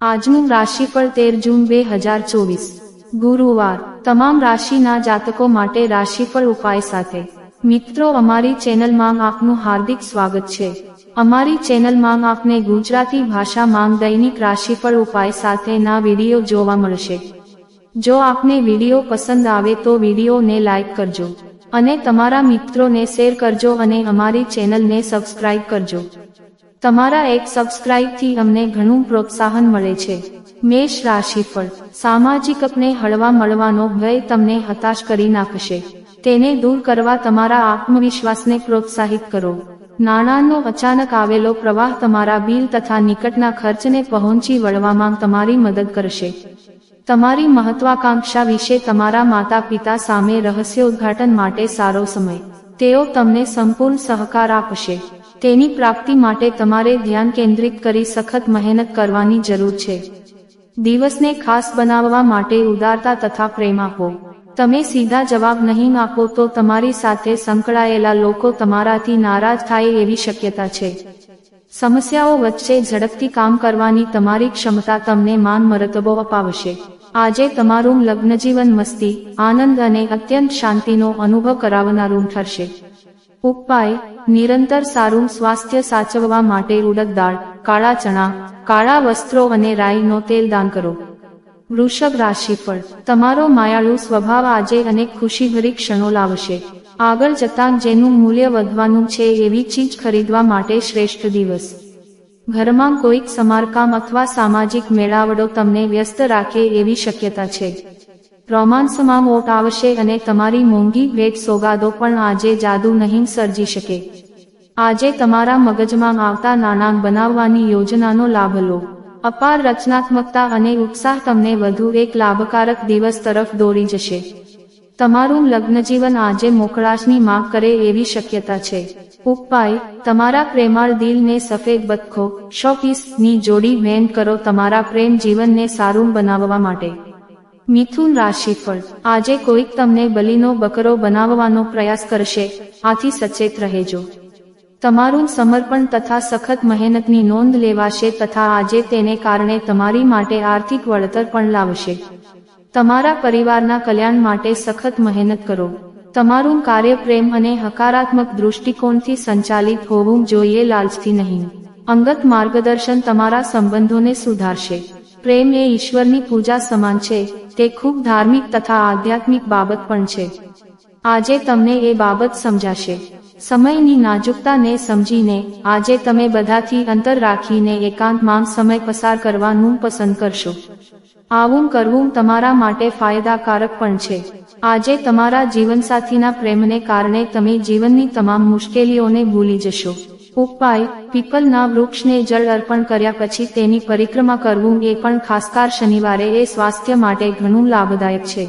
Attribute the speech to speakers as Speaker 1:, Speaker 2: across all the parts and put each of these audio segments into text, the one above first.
Speaker 1: આજનું રાશિફળ તેર જૂન બે હજાર ચોવીસ. ગુરુવાર, તમામ રાશિના જાતકો માટે રાશિફળ ઉપાય સાથે. મિત્રો, અમારી ચેનલમાં આપનું હાર્દિક સ્વાગત છે. અમારી ચેનલમાં આપને ગુજરાતી ભાષામાં દૈનિક રાશિફળ ઉપાય સાથેના વીડિયો જોવા મળશે. જો આપને વીડિયો પસંદ આવે તો વિડીયોને લાઇક કરજો. અને તમારા મિત્રોને શેર કરજો અને અમારી ચેનલને સબસ્ક્રાઇબ કરજો. તમારા એક સબસ્ક્રાઇબથી અમને ઘણું પ્રોત્સાહન મળે છે. મેષ રાશિફળ. સામાજિક અપને હળવા મળવાનો ભય તમને હતાશ કરી નાખશે. તેને દૂર કરવા તમારા આત્મવિશ્વાસને પ્રોત્સાહિત કરો. નાણાંનો અચાનક આવેલો પ્રવાહ તમારા બિલ તથા નિકટના ખર્ચને પહોંચી વળવામાં તમારી મદદ કરશે. તમારી મહત્વાકાંક્ષા વિશે તમારા માતા પિતા સામે રહસ્ય ઉદ્ઘાટન માટે સારો સમય. તેઓ તમને સંપૂર્ણ સહકાર આપશે. તેની પ્રાપ્તિ માટે તમારે ધ્યાન કેન્દ્રિત કરી સખત મહેનત કરવાની જરૂર છે. દિવસને ખાસ બનાવવા માટે ઉદારતા તથા પ્રેમ આપો. તમે સીધા જવાબ નહીં આપો તો તમારી સાથે સંકળાયેલા લોકો તમારાથી નારાજ થાય એવી શક્યતા છે. સમસ્યાઓ વચ્ચે ઝડપથી કામ કરવાની તમારી ક્ષમતા તમને માન મરતબો અપાવશે. આજે તમારું લગ્નજીવન મસ્તી, આનંદ અને અત્યંત શાંતિનો અનુભવ કરાવનારું ઠરશે. ઉપાય, નિરંતર સારું સ્વાસ્થ્ય સાચવવા માટે ઉડદ દાળ, કાળા ચણા, કાળા વસ્ત્રો અને રાઈનો તેલ દાન કરો. વૃષભ રાશિફળ તમારો માયાળુ સ્વભાવ આજે અનેક ખુશીભરી ક્ષણો લાવશે. આગળ જતાં જેનું મૂલ્ય વધવાનું છે એવી ચીજ ખરીદવા માટે શ્રેષ્ઠ દિવસ. ઘરમાં કોઈક સમારકામ અથવા સામાજિક મેળાવડો તમને વ્યસ્ત રાખે એવી શક્યતા છે. રોમાન્સમાં મોટ આવશે અને તમારી મોંઘી ભેટ સોગાદો પણ આજે જાદુ નહીં સર્જી શકે. આજે તમારા મગજમાં આવતા નાણાં બનાવવાની યોજનાનો લાભ લો. અપાર રચનાત્મકતા અને ઉત્સાહ તમને વધુ એક લાભકારક દિવસ તરફ દોરી જશે. તમારું લગ્નજીવન આજે મોકળાશની માગ કરે એવી શક્યતા છે. ઉપાય, તમારા પ્રેમાળ દિલને સફેદ બતખો શોપીસની જોડી ભેન્ટ કરો તમારા પ્રેમ જીવનને સારું બનાવવા માટે. મિથુન રાશિફળ. આજે કોઈક તમને બલીનો બકરો બનાવવાનો પ્રયાસ કરશે. આથી સચેત રહેજો. તમારું સમર્પણ તથા સખત મહેનતની નોંધ લેવાશે તથા આજે તેને કારણે તમારી માટે આર્થિક વળતર પણ લાવશે. તમારા પરિવારના કલ્યાણ માટે સખત મહેનત કરો. તમારું કાર્ય પ્રેમ અને હકારાત્મક દૃષ્ટિકોણથી સંચાલિત હોવું જોઈએ, લાલચથી નહીં. અંગત માર્ગદર્શન તમારા સંબંધોને સુધારશે. પ્રેમ એ ઈશ્વરની પૂજા સમાન છે. તે ખૂબ ધાર્મિક તથા આધ્યાત્મિક બાબત પણ છે. આજે તમને એ બાબત સમજાશે. સમયની નાજુકતાને સમજીને, આજે તમે બધાથી અંતર રાખીને એકાંતમાં સમય પસાર કરવાનું પસંદ કરશો. આવું કરવું તમારા માટે ફાયદાકારક પણ છે. આજે તમારા જીવનસાથીના પ્રેમને કારણે તમે જીવનની તમામ મુશ્કેલીઓને ભૂલી જશો. ઉપાય, પીપલના વૃક્ષને જળ અર્પણ કર્યા પછી તેની પરિક્રમા કરવું એ પણ ખાસકાર શનિવારે એ સ્વાસ્થ્ય માટે ઘણું લાભદાયક છે.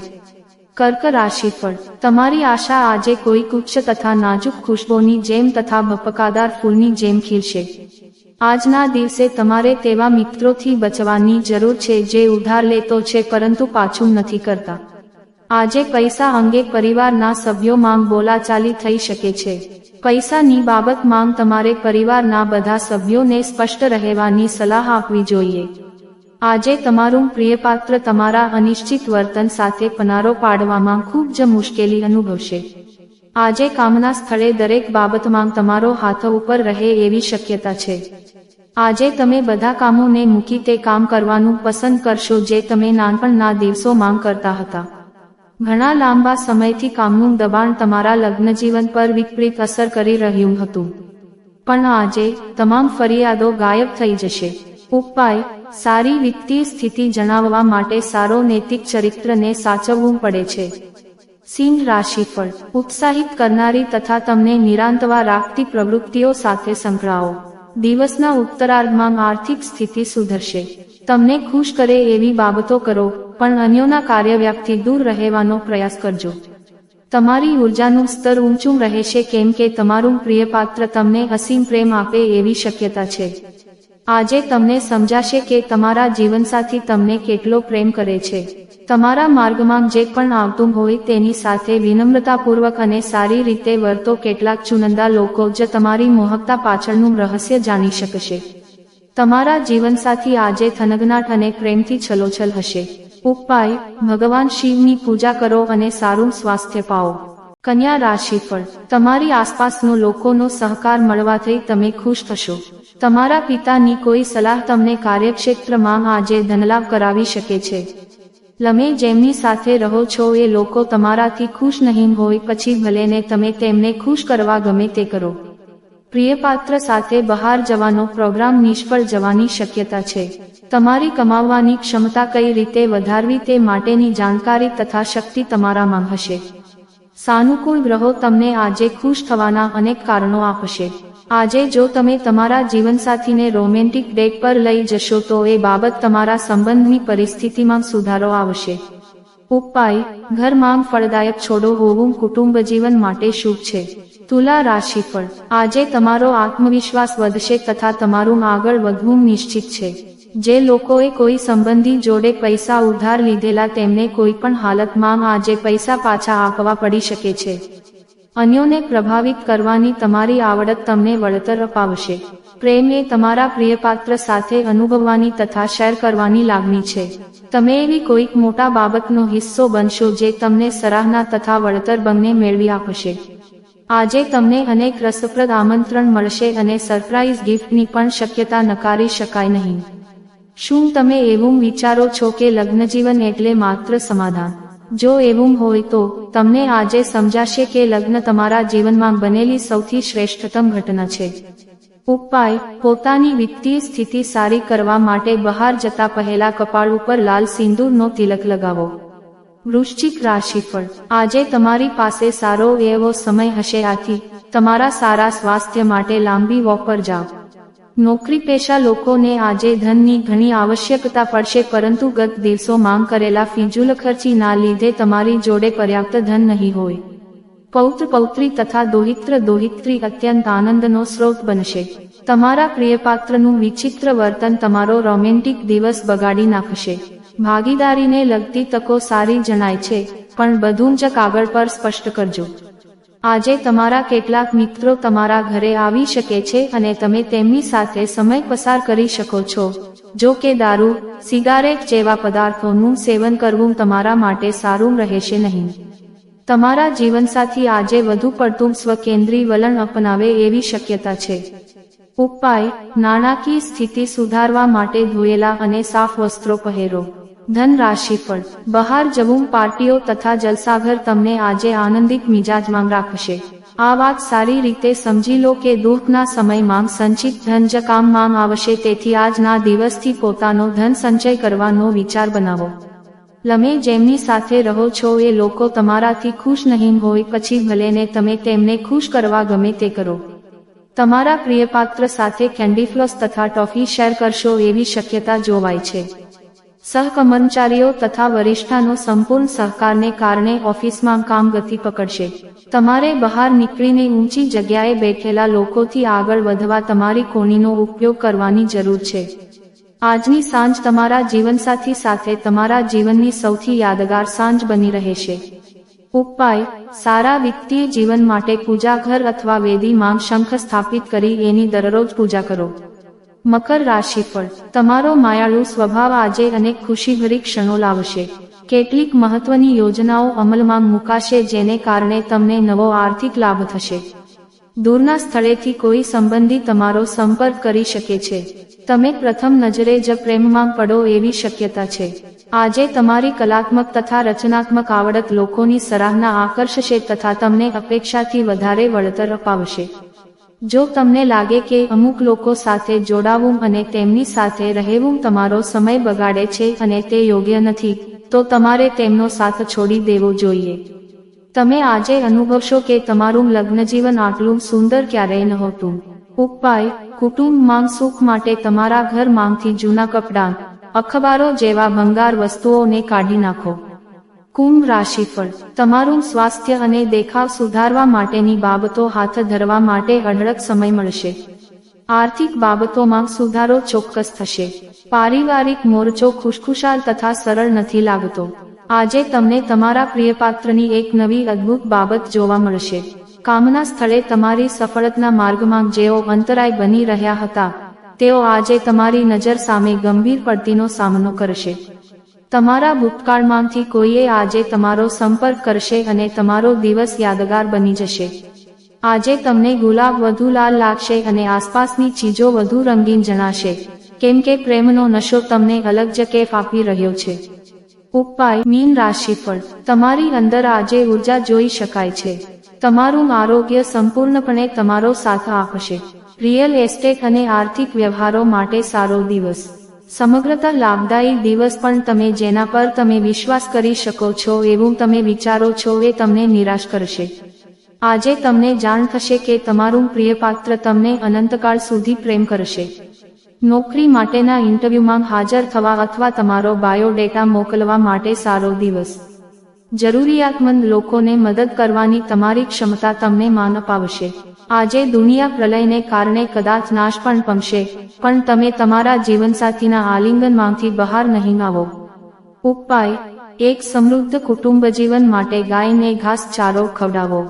Speaker 1: કર્ક રાશિફળ. તમારી આશા આજે કોઈ ઉચ્ચ તથા નાજુક ખુશ્બોની જેમ તથા બપકાદાર ફૂલની જેમ ખીલશે. આજના દિવસે તમારે તેવા મિત્રોથી બચવાની જરૂર છે જે ઉધાર લેતો છે પરંતુ પાછું નથી કરતા. આજે પૈસા અંગે પરિવારના સભ્યો માંગ બોલાચાલી થઈ શકે છે. પૈસાની બાબત માંગ તમારે પરિવારના બધા સભ્યોને સ્પષ્ટ રહેવાની સલાહ આપવી જોઈએ. આજે તમારું પ્રિયપાત્ર તમારા અનિશ્ચિત વર્તન સાથે પનારો પાડવામાં ખૂબ જ મુશ્કેલી અનુભવશે. આજે કામના સ્થળે દરેક બાબતમાં તમારો હાથ ઉપર રહે એવી શક્યતા છે. આજે તમે બધા કામોને મૂકી તે કામ કરવાનું પસંદ કરશો જે તમે નાનપણના દિવસો માંગ કરતા હતા. ઘણા લાંબા સમયથી કામનું દબાણ તમારા લગ્નજીવન પર વિપરીત અસર કરી રહ્યું હતું. પણ આજે, તમામ ફરિયાદો ગાયબ થઈ જશે. ઉપાય, સારી વિત્તીય સ્થિતિ જણાવવા માટે સારો નૈતિક ચરિત્રને સાચવવું પડે છે. સિંહ રાશિફળ, ઉત્સાહિત કરનારી તથા તમને નિરાંતવા રાખતી પ્રવૃત્તિઓ સાથે સંકળાઓ દિવસના ઉત્તરાર્ધમાં આર્થિક સ્થિતિ સુધરશે. તમને ખુશ કરે એવી બાબતો કરો. પણ અન્યોના કાર્યવ્યાપથી દૂર રહેવાનો પ્રયાસ કરજો. તમારી ઉર્જાનું સ્તર ઊંચું રહેશે કેમ કે તમારું પ્રિયપાત્ર તમને અસીમ પ્રેમ આપે એવી શક્યતા છે. આજે તમને સમજાશે કે તમારા જીવનસાથી તમને કેટલો પ્રેમ કરે છે. તમારા માર્ગમાં જે પણ આવતું હોય તેની સાથે વિનમ્રતાપૂર્વક અને સારી રીતે વર્તો કેટલાક ચુનંદા લોકો જ તમારી મોહકતા પાછળનું રહસ્ય જાણી શકશે. તમારા જીવનસાથી આજે થનગનાટ અને પ્રેમથી છલોછલ હશે. ઉપાય, ભગવાન શિવની પૂજા કરો અને સારું સ્વાસ્થ્ય પાઓ. કન્યા રાશિફળ. તમારી આસપાસનો લોકોનો સહકાર મળવાથી તમે ખુશ થશો. તમારા પિતાની કોઈ સલાહ તમને કાર્યક્ષેત્રમાં આજે ધનલાભ કરાવી શકે છે. તમે જેમની સાથે રહો છો એ લોકો તમારાથી ખુશ નહીં હોય, પછી ભલેને તમે તેમને ખુશ કરવા ગમે તે કરો. પ્રિયપાત્ર સાથે બહાર જવાનો પ્રોગ્રામ નિષ્ફળ જવાની શક્યતા છે. તમારી કમાવવાની ક્ષમતા કઈ રીતે વધારવી તે માટેની જાણકારી તથા શક્તિ તમારામાં હશે. સાનુકૂળ ગ્રહો તમને આજે ખુશ થવાના અનેક કારણો આપશે. આજે જો તમે તમારા જીવનસાથીને રોમેન્ટિક ડેટ પર લઈ જશો તો એ બાબત તમારા સંબંધની પરિસ્થિતિમાં સુધારો આવશે. ઉપાય ઘરમાં ફળદાયક છોડો હોવું કુટુંબ જીવન માટે શુભ છે. તુલા રાશિફળ આજે તમારો આત્મવિશ્વાસ વધશે તથા તમારું આગળ વધવું નિશ્ચિત છે. જે લોકોએ કોઈ સંબંધી જોડે પૈસા ઉધાર લીધેલા તેમને કોઈ પણ હાલતમાં આજે પૈસા પાછા આપવા પડી શકે છે. અન્યોને પ્રભાવિત કરવાની તમારી આવડત તમને વળતર અપાવશે. પ્રેમ તમારા પ્રિયપાત્ર સાથે અનુભવવાની તથા શેર કરવાની લાગણી છે. તમે એવી કોઈક મોટા બાબતનો હિસ્સો બનશો જે તમને સરાહના તથા વળતર બંને મેળવી આપશે. આજે તમને અનેક રસપ્રદ આમંત્રણ મળશે અને સરપ્રાઇઝ ગિફ્ટની પણ શક્યતા નકારી શકાય નહીં. શું તમે એવું વિચારો છો કે લગ્નજીવન એટલે માત્ર સમાધાન? જો એવું હોય તો તમને આજે સમજાશે કે લગ્ન તમારા જીવનમાં બનેલી સૌથી શ્રેષ્ઠતમ ઘટના છે. ઉપાય, પોતાની વિત્તીય સ્થિતિ સારી કરવા માટે બહાર જતા પહેલા કપાળ ઉપર લાલ સિંદૂરનો તિલક લગાવો. વૃશ્ચિક રાશિફળ આજે તમારી પાસે સારો એવો સમય હશે. આથી તમારા સારા સ્વાસ્થ્ય માટે લાંબી વોક પર જાઓ. નોકરી પેશા લોકોને આજે ધનની ઘણી આવશ્યકતા પડશે, પરંતુ ગત દિવસો માંગ કરેલા ફિજુલ ખર્ચીના લીધે તમારી જોડે પર્યાપ્ત ધન નહીં હોય. પૌત્ર પૌત્રી તથા દોહિત્ર દોહિત્રી અત્યંત આનંદનો સ્ત્રોત બનશે. તમારા પ્રિયપાત્રનું વિચિત્ર વર્તન તમારો રોમેન્ટિક દિવસ બગાડી નાખશે. ભાગીદારીને લગતી તકો સારી જણાય છે, પણ બધું જ કાગળ પર સ્પષ્ટ કરજો. આજે તમારા કેટલાક મિત્રો તમારા ઘરે આવી શકે છે અને તમે તેમની સાથે સમય પસાર કરી શકો છો. જો કે દારૂ, સિગારેટ જેવા પદાર્થોનું સેવન કરવું તમારા માટે સારું રહેશે નહીં. તમારા જીવનસાથી આજે વધુ પડતું સ્વકેન્દ્રી વલણ અપનાવે એવી શક્યતા છે. ઉપાય, નાણાકીય સ્થિતિ સુધારવા માટે ધોયેલા અને સાફ વસ્ત્રો પહેરો. ધન રાશિફળ બહાર જવું, પાર્ટીઓ તથા જલસાઘર તમને આજે આનંદિત મિજાજમાં રાખશે. આ વાત સારી રીતે સમજી લો કે દુઃખના સમયમાં સંચિત ધન જ કામમાં આવશે, તેથી આજના દિવસથી પોતાનો ધન સંચય કરવાનો વિચાર બનાવો. તમે જેમની સાથે રહો છો, એ લોકો તમારાથી ખુશ નહીં હોય, પછી ભલેને તમે તેમને ખુશ કરવા ગમે તે કરો. તમારા પ્રિયપાત્ર સાથે કેન્ડીફ્લોસ તથા ટોફી શેર કરશો, એવી શક્યતા જોવાય છે. સહકર્મચારીઓ તથા વરિષ્ઠાનો સંપૂર્ણ સહકારને કારણે ઓફિસમાં કામ ગતિ પકડશે. તમારે બહાર નીકળીને ઊંચી જગ્યાએ બેઠેલા લોકોથી આગળ વધવા તમારી કોણીનો ઉપયોગ કરવાની જરૂર છે. આજની સાંજ તમારા જીવનસાથી સાથે તમારા જીવનની સૌથી યાદગાર સાંજ બની રહેશે. ઉપાય, સારા વિત્તીય જીવન માટે પૂજા ઘર અથવા વેદીમાં શંખ સ્થાપિત કરી એની દરરોજ પૂજા કરો. મકર રાશિફળ તમારો માયાળુ સ્વભાવ આજે અનેક ખુશીભરી ક્ષણો લાવશે. કેટલીક મહત્વની યોજનાઓ અમલમાં મુકાશે જેને કારણે તમને નવો આર્થિક લાભ થશે. દૂરના સ્થળેથી કોઈ સંબંધી તમારો સંપર્ક કરી શકે છે. તમે પ્રથમ નજરે જ પ્રેમમાં પડો એવી શક્યતા છે. આજે તમારી કલાત્મક તથા રચનાત્મક આવડત લોકોની સરાહના આકર્ષશે તથા તમને અપેક્ષાથી વધારે વળતર અપાવશે. જો તમને લાગે કે અમુક લોકો સાથે જોડાવું અને તેમની સાથે રહેવું તમારો સમય બગાડે છે અને તે યોગ્ય નથી, તો તમારે તેમનો સાથ છોડી દેવો જોઈએ. તમે આજે અનુભવશો કે તમારું લગ્નજીવન આટલું સુંદર ક્યારેય નહોતું. ઉપાય કુટુંબમાં સુખ માટે તમારા ઘરમાંથી જૂના કપડાં, અખબારો જેવા ભંગાર વસ્તુઓને કાઢી નાખો. કુંભ રાશિફળ. તમારું સ્વાસ્થ્ય અને દેખાવ સુધારવા માટેની બાબતો હાથ ધરવા માટે અઢળક સમય મળશે. આર્થિક બાબતોમાં સુધારો ચોક્કસ થશે. પારિવારિક મોરચો ખુશખુશાલ તથા સરળ નથી લાગતો. આજે તમને તમારા પ્રિયપાત્રની એક નવી અદ્ભુત બાબત જોવા મળશે. કામના સ્થળે તમારી સફળતના માર્ગમાં જેઓ અંતરાય બની રહ્યા હતા, તેઓ આજે તમારી નજર સામે ગંભીર પડતીનો સામનો કરશે. તમારા ભૂતકાળમાંથી કોઈએ આજે તમારો સંપર્ક કરશે અને તમારો દિવસ યાદગાર બની જશે. આજે તમને ગુલાબ વધુ લાલ લાગશે અને આસપાસની ચીજો વધુ રંગીન જણાશે. કેમ કે પ્રેમનો નશો તમને અલગ જ કેફ આપી રહ્યો છે. ઉપાય, મીન રાશિફળ. તમારી અંદર આજે ઊર્જા જોઈ શકાય છે. તમારું આરોગ્ય સંપૂર્ણપણે તમારો સાથ આપશે. રિયલ એસ્ટેટ અને આર્થિક વ્યવહારો માટે સારો દિવસ. સમગ્રતા લાભદાયી દિવસ પણ તમે જેના પર તમે વિશ્વાસ કરી શકો છો એવું તમે વિચારો છો એ તમને નિરાશ કરશે. આજે તમને જાણ થશે કે તમારું પ્રિય પાત્ર તમને અનંતકાળ સુધી પ્રેમ કરશે. નોકરી માટેના ઇન્ટરવ્યુમાં હાજર થવા અથવા તમારો બાયોડેટા મોકલવા માટે સારો દિવસ. જરૂરિયાતમંદ લોકોને મદદ કરવાની તમારી ક્ષમતા તમને માન અપાવશે. આજે દુનિયા પ્રલયને કારણે કદાચ નાશ પણ પમશે, પણ તમે તમારા જીવનસાથીના આલિંગનમાંથી બહાર નહીં આવો. ઉપાય, એક સમૃદ્ધ કુટુંબ જીવન માટે ગાયને ઘાસ ચારો ખવડાવો.